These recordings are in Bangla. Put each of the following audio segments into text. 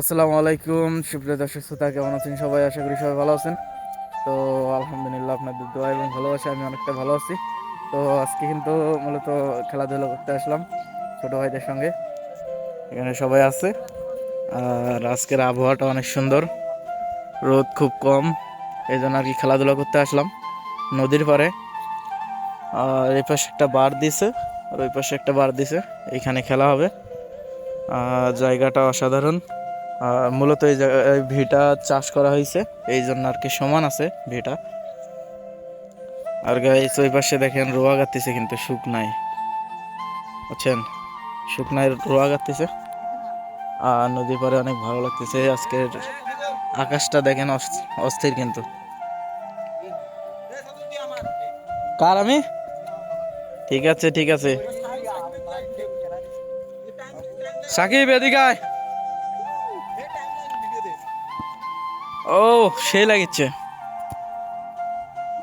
আসসালামু আলাইকুম, সুপ্রিয় দর্শক শ্রোতা, কেমন আছেন সবাই? আশা করি সবাই ভালো আছেন। তো আলহামদুলিল্লাহ আপনাদের দোয়া এবং ভালোবাসা আমি অনেকটা ভালো আছি। তো আজকে কিন্তু মূলত খেলাধুলা করতে আসলাম ছোটো ভাইদের সঙ্গে। এখানে সবাই আছে। আর আজকের আবহাওয়াটা অনেক সুন্দর। রোদ খুব কম। এই জন্য আর কি খেলাধুলা করতে আসলাম নদীর পাড়ে। আর এই পাশে একটা বার দিছে, আর ওই পাশে একটা বার দিছে। এইখানে খেলা হবে। জায়গাটা অসাধারণ। মূলত এই জায়গায় ভিটা চাষ করা হয়েছে। এই জন্য আর কি সমান আছে ভিটা। আর গাইস ওই পাশে দেখেন রোয়া গাতিছে কিন্তু শুক নাই বুঝছেন? শুকনায় রোয়া গাতিছে আর নদীর পাড়ে অনেক ভালো লাগতেছে। আজকের আকাশটা দেখেন অস- অস্থির কিন্তু। কার আমি? ঠিক আছে ঠিক আছে। সাকিব, এদিকে ও সেই লাগিচ্ছে।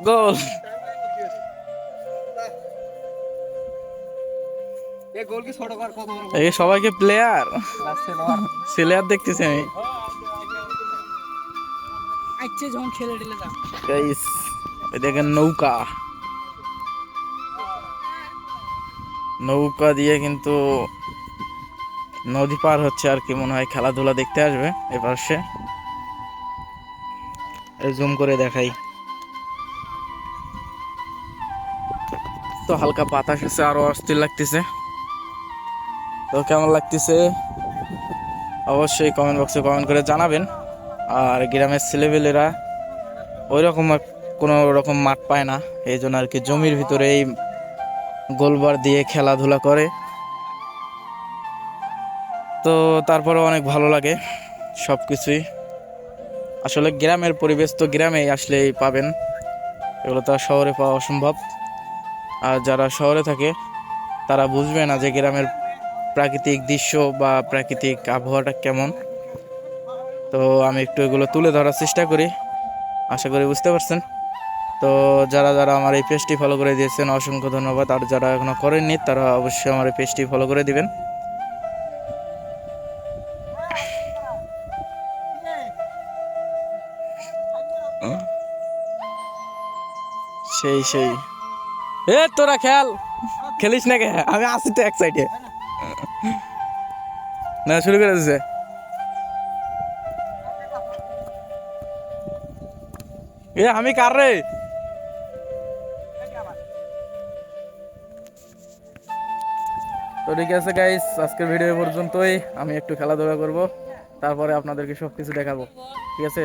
গোল। এই সবাইকে প্লেয়ার প্লেয়ার দেখতেছি আমি। আচ্ছা দেখেন নৌকা। নৌকা দিয়ে কিন্তু নদী পার হচ্ছে আর কি মনে হয় খেলাধুলা দেখতে আসবে এবার সে জুম করে দেখাই। তো হালকা বাতাস আছে, আরও অস্থির লাগতেছে। তো কেমন লাগতেছে? অবশ্যই কমেন্ট বক্সে কমেন্ট করে জানাবেন। আর গ্রামের ছেলেপেলেরা ওই রকম কোনো রকম মাঠ পায় না, এই জন্য আর কি জমির ভিতরে এই গোলবার দিয়ে খেলাধুলা করে। তো তারপরে অনেক ভালো লাগে সব কিছুই আসলে গ্রামের পরিবেশ তো গ্রামেই আসলেই পাবেন। এগুলো তো শহরে পাওয়া অসম্ভব। আর যারা শহরে থাকে, তারা বুঝবে না যে গ্রামের প্রাকৃতিক দৃশ্য বা প্রাকৃতিক আবহাওয়াটা কেমন। তো আমি একটু এগুলো তুলে ধরার চেষ্টা করি। আশা করি বুঝতে পারছেন। তো যারা যারা আমার এই পেজটি ফলো করে দিয়েছেন, অসংখ্য ধন্যবাদ। আর যারা এখনও করেননি, তারা অবশ্যই আমার এই পেজটি ফলো করে দিবেন। সেই সেই। এ, তোরা খেল। খেলিস না কে আমি আসি তো এক সাইডে না, শুরু করে দিছে। এ, আমি কার রে? তো ঠিক আছে গাইস আজকের ভিডিও পর্যন্তই। আমি একটু খেলাধুলা করব। তারপরে আপনাদেরকে সব কিছু দেখাবো। ঠিক আছে?